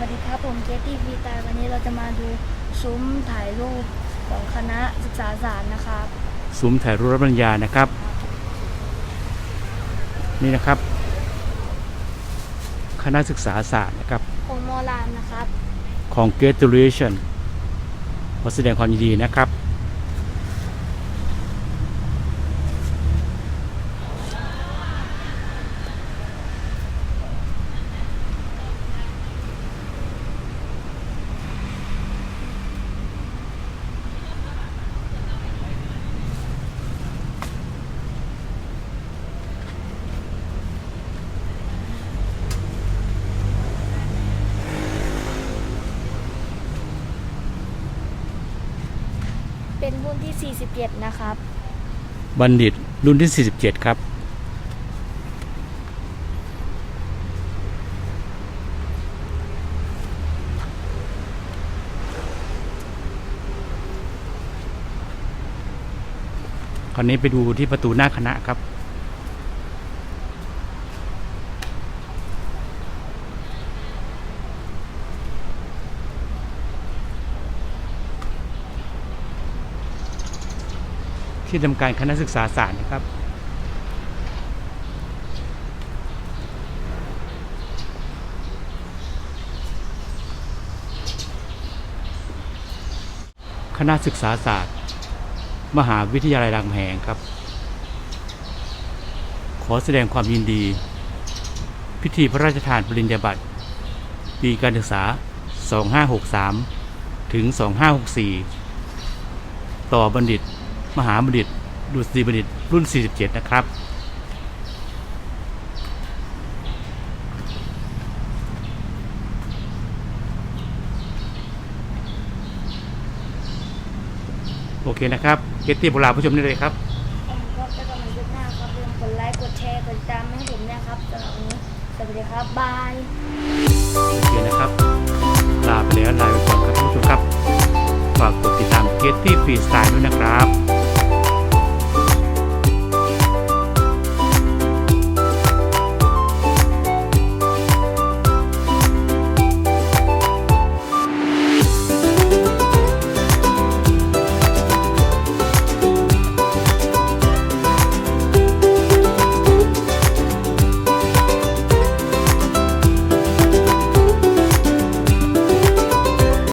วัสดีครับ ผมเกตตี้ฟีตายวันนี้เราจะมาดูซุ้มถ่ายรูปของคณะศึกษาศาสตร์นะครับซุ้มถ่ายรูปรับปริญญานะครับ นี่นะครับ คณะศึกษาศาสตร์นะครับ ของมอลานนะครับ ของ Graduation ขอแสดงความยินดีนะครับ เป็นรุ่นที่ 47 นะครับ บัณฑิตรุ่นที่ 47 ครับ คราวนี้ไปดูที่ประตูหน้าคณะครับ ที่ทำการคณะศึกษาศาสตร์นะครับคณะศึกษาศาสตร์ มหาวิทยาลัยรามแหงครับ ขอแสดงความยินดี พิธีพระราชทานปริญญาบัตร ปีการศึกษา 2563 ถึง 2564 ต่อบัณฑิต มหาบัณฑิต ดุษฎีบัณฑิต รุ่น 47 นะครับ โอเคนะครับเกตตี้โบราณผู้ชมได้เลยครับผมก็จะกำลังยึดหน้าครับอย่าลืมกดไลค์กดแชร์กดติดตามให้ผมนะครับสำหรับวันนี้สวัสดีครับบายโอเคนะครับลาไปแล้วลาไปก่อนครับท่านผู้ชมครับฝากกดติดตามเกตตี้ฟรีสไตล์ด้วยนะครับ